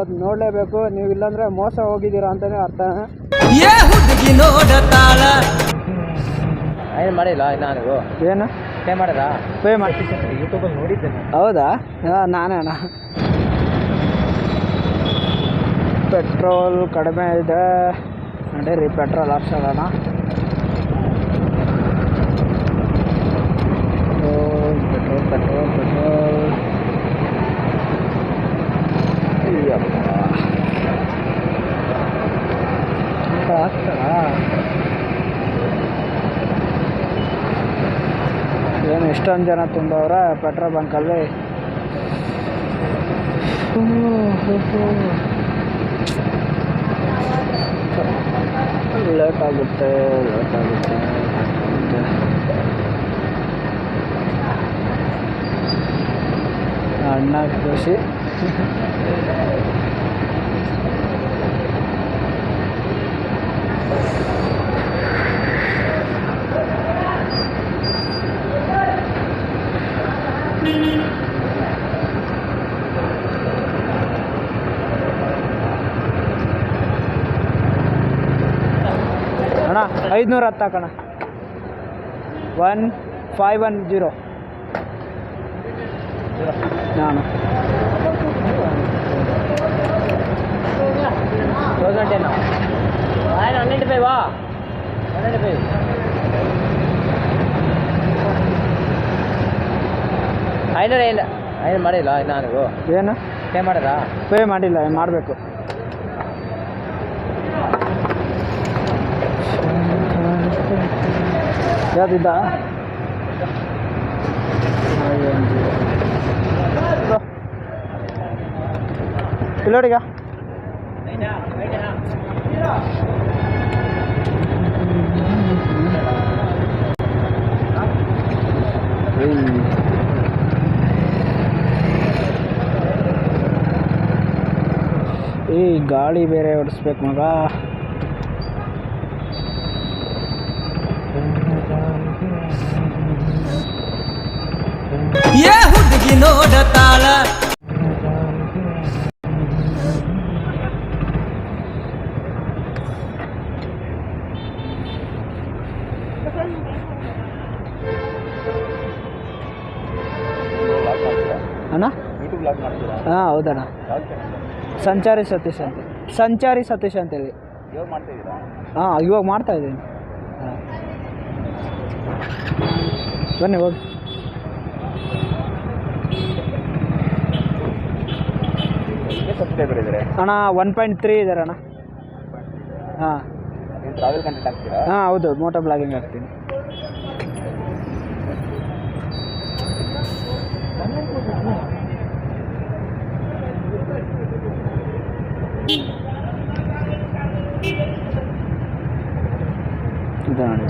ಅದು ನೋಡಲೇಬೇಕು. ನೀವು ಇಲ್ಲಾಂದ್ರೆ ಮೋಸ ಹೋಗಿದ್ದೀರಾ ಅಂತಾನೆ ಅರ್ಥ. ಏ ಹುಡುಗಿ ನೋಡತಾಳ ಏನು ಮಾಡಿಲ್ಲ ನಾನು ಏನು? ಪೇ ಮಾಡದ ಪೇ ಮಾಡಿ ಯೂಟ್ಯೂಬಲ್ಲಿ ನೋಡಿದ್ದೇನೆ ಹೌದಾ? ನಾನೇ ಅಣ್ಣ. ಪೆಟ್ರೋಲ್ ಕಡಿಮೆ ಇದೆ. ನಡೀರಿ petrol ಹಾಕ್ಸೋಣ petrol petrol petrol petrol Ayyappa ಅಂತ ಹಾಕ್ತಾರಾ ಏನು ಎಷ್ಟೊಂದು ಜನ ತುಂಬವ್ರೆ ಪೆಟ್ರೋಲ್ ಬಂಕಲ್ಲಿ. ಲೇಟ್ ಆಗುತ್ತೆ ಲೇಟ್ ಆಗುತ್ತೆ ಮತ್ತೆ ಅಣ್ಣ ಖುಷಿ. ಹಾಕೋಣ. ಐದುನೂರ ಹತ್ತು ಹಾಕೋಣ. ಒನ್ ಫೈವ್ ಒನ್ ಜೀರೋ ನಾನು. ಐನೂರ ಇಲ್ಲ. ಐನೂರು ಮಾಡಿಲ್ಲ ನಾನು ಏನು? ಪೇ ಮಾಡೋದಾ ಪೇ ಮಾಡಿಲ್ಲ ಮಾಡಬೇಕು? ಯಾವ್ದಿದ್ದ? ಇಲ್ಲೋಡಿಗ. ಈ ಗಾಳಿ ಬೇರೆ ಹೊಡಿಸ್ಬೇಕು ಮಗ. ಅಣ್ಣ? ಹಾಂ, ಹೌದಣ್ಣ. ಸಂಚಾರಿ ಸತೀಶ್ ಅಂತ. ಸಂಚಾರಿ ಸತೀಶ್ ಅಂತೇಳಿ. ಹಾ, ಇವಾಗ ಮಾಡ್ತಾ ಇದ್ದೀನಿ. ಬನ್ನಿ, ಹೋಗಿ. ಸಬ್ಸ್ಕ್ರೈಬರ್ ಇದ್ದಾರೆ ಅಣ್ಣ ಒನ್ ಪಾಯಿಂಟ್ ತ್ರೀ ಇದ್ದಾರೆ ಅಣ್ಣ. ಹಾಂ. ನೀವು ಟ್ರಾವೆಲ್ ಕಂಟೆಂಟ್ ಹಾಕ್ತೀರಾ ಹಾಂ ಹೌದು ಮೋಟೋ ಬ್ಲಾಗಿಂಗ್ ಆಗ್ತೀನಿ ಇದು ನೋಡಿ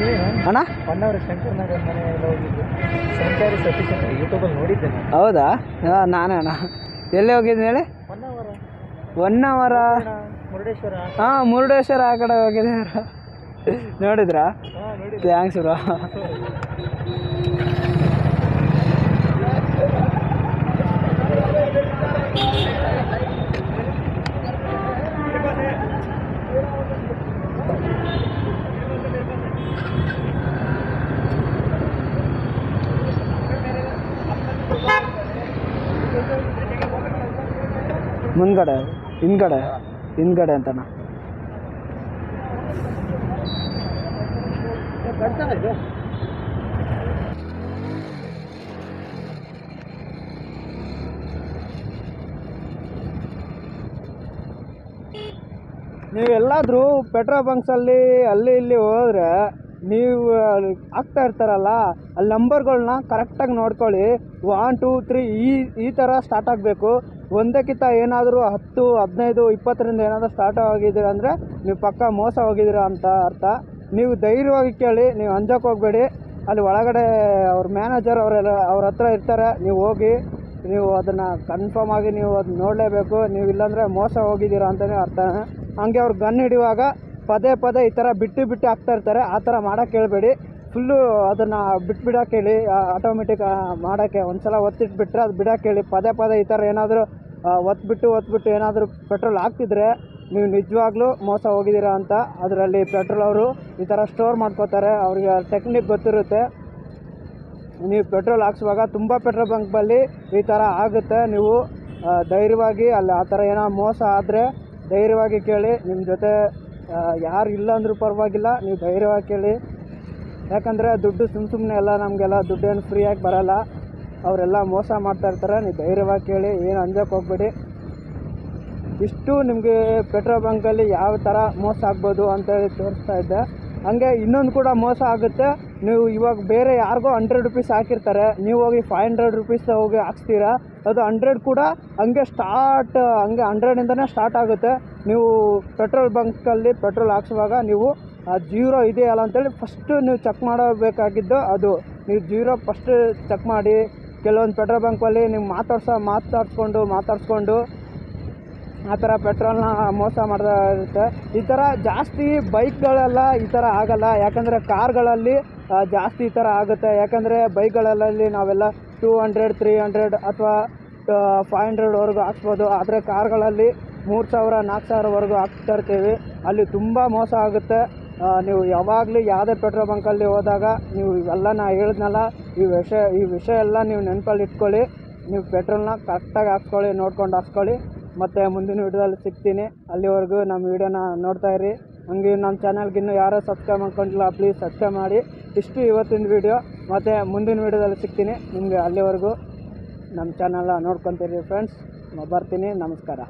ಪದರ್ಕ್ ಹೋಗಿದ್ವಿ ಅಣ್ಣ ಶಂಕರ್ ನಗರ್ ಮನೆ ಎಲ್ಲ ಹೋಗಿದ್ವಿ ಸಂಚಾರಿ ಸತೀಶ್ ಅಂತ ಯೂಟ್ಯೂಬಲ್ಲಿ ನೋಡಿದ್ದೇನೆ ಹೌದಾ? ಹಾಂ ನಾನೇ ಅಣ್ಣ. ಎಲ್ಲಿ ಹೋಗಿದ್ದೀನಿ ಹೇಳಿ? ಒನ್ ಅವರ ಮುರುಡೇಶ್ವರ. ಹಾಂ ಮುರುಡೇಶ್ವರ ಆ ಕಡೆ ಹೋಗಿದೆ ನೋಡಿದ್ರಾ? ಥ್ಯಾಂಕ್ಸ್ ಬ್ರೋ ಮುಂದ್ಗಡೆ, ಹಿಂದ್ಗಡೆ ಹಿಂದ್ಗಡೆ ಅಂತಣ್ಣ. ನೀವೆಲ್ಲಾದರೂ ಪೆಟ್ರೋಲ್ ಬಂಕ್ಸಲ್ಲಿ ಅಲ್ಲಿ ಇಲ್ಲಿ ಹೋದರೆ ನೀವು ಆಗ್ತಾ ಇರ್ತಾರಲ್ಲ, ಅಲ್ಲಿ ನಂಬರ್ಗಳನ್ನ ಕರೆಕ್ಟಾಗಿ ನೋಡ್ಕೊಳ್ಳಿ. ಒನ್ ಟೂ ತ್ರೀ ಈ ಈ ಥರ ಸ್ಟಾರ್ಟ್ ಆಗಬೇಕು. ಒಂದಕ್ಕಿಂತ ಏನಾದರೂ ಹತ್ತು, ಹದಿನೈದು, ಇಪ್ಪತ್ತರಿಂದ ಏನಾದರೂ ಸ್ಟಾರ್ಟ್ ಆಗಿದ್ದೀರ ಅಂದರೆ ನೀವು ಪಕ್ಕ ಮೋಸ ಹೋಗಿದ್ದೀರ ಅಂತ ಅರ್ಥ. ನೀವು ಧೈರ್ಯವಾಗಿ ಕೇಳಿ, ನೀವು ಅಂಜಕ್ಕೆ ಹೋಗಬೇಡಿ. ಅಲ್ಲಿ ಒಳಗಡೆ ಅವ್ರ ಮ್ಯಾನೇಜರ್ ಅವರೆಲ್ಲ ಅವ್ರ ಹತ್ರ ಇರ್ತಾರೆ. ನೀವು ಹೋಗಿ, ನೀವು ಅದನ್ನು ಕನ್ಫರ್ಮ್ ಆಗಿ ನೀವು ಅದನ್ನ ನೋಡಲೇಬೇಕು. ನೀವು ಇಲ್ಲಾಂದರೆ ಮೋಸ ಹೋಗಿದ್ದೀರ ಅಂತಲೇ ಅರ್ಥ. ಹಂಗೆ ಅವ್ರು ಗನ್ ಹಿಡಿಯುವಾಗ ಪದೇ ಪದೇ ಈ ಥರ ಬಿಟ್ಟು ಬಿಟ್ಟು ಹಾಕ್ತಾ ಇರ್ತಾರೆ. ಆ ಥರ ಮಾಡೋಕ್ಕೆ ಹೇಳಬೇಡಿ. ಫುಲ್ಲು ಅದನ್ನು ಬಿಟ್ಬಿಡೋಕ್ಕೆ ಹೇಳಿ ಆಟೋಮೆಟಿಕ್ ಮಾಡೋಕ್ಕೆ ಒಂದು ಸಲ ಒತ್ತಿಟ್ಬಿಟ್ರೆ ಅದು ಬಿಡೋಕ್ಕೆ ಹೇಳಿ, ಪದೇ ಪದೇ ಈ ಥರ ಏನಾದರೂ ಒತ್ಬಿಟ್ಟು ಒತ್ಬಿಟ್ಟು ಏನಾದರೂ ಪೆಟ್ರೋಲ್ ಹಾಕ್ತಿದ್ರೆ ನೀವು ನಿಜವಾಗ್ಲೂ ಮೋಸ ಹೋಗಿದ್ದೀರಾ ಅಂತ ಅದರಲ್ಲಿ ಪೆಟ್ರೋಲ್ ಅವರು ಈ ಥರ ಸ್ಟೋರ್ ಮಾಡ್ಕೋತಾರೆ, ಅವ್ರಿಗೆ ಟೆಕ್ನಿಕ್ ಗೊತ್ತಿರುತ್ತೆ. ನೀವು ಪೆಟ್ರೋಲ್ ಹಾಕ್ಸುವಾಗ ತುಂಬ ಪೆಟ್ರೋಲ್ ಬಂಕ್ನಲ್ಲಿ ಈ ಥರ ಆಗುತ್ತೆ, ನೀವು ಧೈರ್ಯವಾಗಿ ಅಲ್ಲಿ ಆ ಥರ ಏನೋ ಮೋಸ ಆದರೆ ಧೈರ್ಯವಾಗಿ ಕೇಳಿ, ನಿಮ್ಮ ಜೊತೆ ಯಾರು ಇಲ್ಲ ಅಂದರೂ ಪರವಾಗಿಲ್ಲ, ನೀವು ಧೈರ್ಯವಾಗಿ ಕೇಳಿ. ಯಾಕಂದರೆ ದುಡ್ಡು ಸುಮ್ಮ ಸುಮ್ಮನೆ ಎಲ್ಲ ನಮಗೆಲ್ಲ ದುಡ್ಡೇನು ಫ್ರೀಯಾಗಿ ಬರಲ್ಲ. ಅವರೆಲ್ಲ ಮೋಸ ಮಾಡ್ತಾ ಇರ್ತಾರೆ, ನೀವು ಧೈರ್ಯವಾಗಿ ಕೇಳಿ, ಏನು ಅಂಜಕ್ಕೆ ಹೋಗ್ಬೇಡಿ. ಇಷ್ಟು ನಿಮಗೆ ಪೆಟ್ರೋಲ್ ಬಂಕಲ್ಲಿ ಯಾವ ಥರ ಮೋಸ ಆಗ್ಬೋದು ಅಂತೇಳಿ ತೋರಿಸ್ತಾ ಇದ್ದೆ. ಹಂಗೆ ಇನ್ನೊಂದು ಕೂಡ ಮೋಸ ಆಗುತ್ತೆ. ನೀವು ಇವಾಗ ಬೇರೆ ಯಾರಿಗೋ ಹಂಡ್ರೆಡ್ ರುಪೀಸ್ ಹಾಕಿರ್ತಾರೆ. ನೀವು ಹೋಗಿ ಫೈವ್ ಹಂಡ್ರೆಡ್ ರುಪೀಸ್ ಹೋಗಿ ಹಾಕ್ಸ್ತೀರಾ? ಅದು ಹಂಡ್ರೆಡ್ ಕೂಡ ಹಂಗೆ ಸ್ಟಾರ್ಟ್ ಹಂಗೆ ಹಂಡ್ರೆಡಿಂದನೇ ಸ್ಟಾರ್ಟ್ ಆಗುತ್ತೆ. ನೀವು ಪೆಟ್ರೋಲ್ ಬಂಕಲ್ಲಿ ಪೆಟ್ರೋಲ್ ಹಾಕ್ಸುವಾಗ ನೀವು, ಆ ಜೀರೋ ಇದೆಯಲ್ಲ ಅಂತೇಳಿ ಫಸ್ಟು ನೀವು ಚೆಕ್ ಮಾಡಬೇಕಾಗಿದ್ದು ಅದು. ನೀವು ಜೀರೋ ಫಸ್ಟ್ ಚೆಕ್ ಮಾಡಿ ಕೆಲವೊಂದು ಪೆಟ್ರೋಲ್ ಬಂಕಲ್ಲಿ ನೀವು ಮಾತಾಡ್ಸೋ, ಮಾತಾಡ್ಸ್ಕೊಂಡು ಮಾತಾಡ್ಸ್ಕೊಂಡು ಆ ಥರ ಪೆಟ್ರೋಲ್ನ ಮೋಸ ಮಾಡ್ತಾ ಇರುತ್ತೆ. ಈ ಥರ ಜಾಸ್ತಿ ಬೈಕ್ಗಳೆಲ್ಲ ಈ ಥರ ಆಗಲ್ಲ. ಯಾಕಂದರೆ ಕಾರ್ಗಳಲ್ಲಿ ಜಾಸ್ತಿ ಈ ಥರ ಆಗುತ್ತೆ. ಯಾಕಂದರೆ ಬೈಕ್ಗಳಲ್ಲಿ ನಾವೆಲ್ಲ ಟೂ ಹಂಡ್ರೆಡ್, ತ್ರೀ ಹಂಡ್ರೆಡ್ ಅಥವಾ ಫೈವ್ ಹಂಡ್ರೆಡ್ವರೆಗೂ ಹಾಕ್ಸ್ಬೋದು. ಆದರೆ ಕಾರ್ಗಳಲ್ಲಿ ಮೂರು ಸಾವಿರ, ನಾಲ್ಕು ಸಾವಿರವರೆಗೂ ಹಾಕ್ತಾ ಇರ್ತೀವಿ. ಅಲ್ಲಿ ತುಂಬ ಮೋಸ ಆಗುತ್ತೆ. ನೀವು ಯಾವಾಗಲೂ ಯಾವುದೇ ಪೆಟ್ರೋಲ್ ಬಂಕಲ್ಲಿ ಹೋದಾಗ ನೀವು ಇವೆಲ್ಲ ನಾ ಹೇಳಿದ್ನಲ್ಲ, ಈ ವಿಷಯ ಈ ವಿಷಯ ಎಲ್ಲ ನೀವು ನೆನಪಲ್ಲಿ ಇಟ್ಕೊಳ್ಳಿ, ನೀವು ಪೆಟ್ರೋಲ್ನ ಕರೆಕ್ಟಾಗಿ ಹಾಕ್ಸ್ಕೊಳ್ಳಿ, ನೋಡ್ಕೊಂಡು ಹಾಕ್ಸ್ಕೊಳ್ಳಿ. ಮತ್ತು ಮುಂದಿನ ವಿಡಿಯೋದಲ್ಲಿ ಸಿಗ್ತೀನಿ. ಅಲ್ಲಿವರೆಗೂ ನಮ್ಮ ವಿಡಿಯೋನ ನೋಡ್ತಾ ಇರಿ. ಹಂಗೆ ನಮ್ಮ ಚಾನಲ್ಗೆ ಇನ್ನೂ ಯಾರೋ ಸಬ್ಸ್ಕ್ರೈಬ್ ಮಾಡ್ಕೊಂಡಿಲ್ಲ ಪ್ಲೀಸ್ ಸಬ್ಸ್ಕ್ರೈಬ್ ಮಾಡಿ. ಇಷ್ಟು ಇವತ್ತಿನ ವಿಡಿಯೋ ಮತ್ತು ಮುಂದಿನ ವಿಡಿಯೋದಲ್ಲಿ ಸಿಗ್ತೀನಿ. ನಿಮಗೆ ಅಲ್ಲಿವರೆಗೂ ನಮ್ಮ ಚಾನಲ್ನ ನೋಡ್ಕೊತೀರಿ ಫ್ರೆಂಡ್ಸ್ ಬರ್ತೀನಿ. ನಮಸ್ಕಾರ.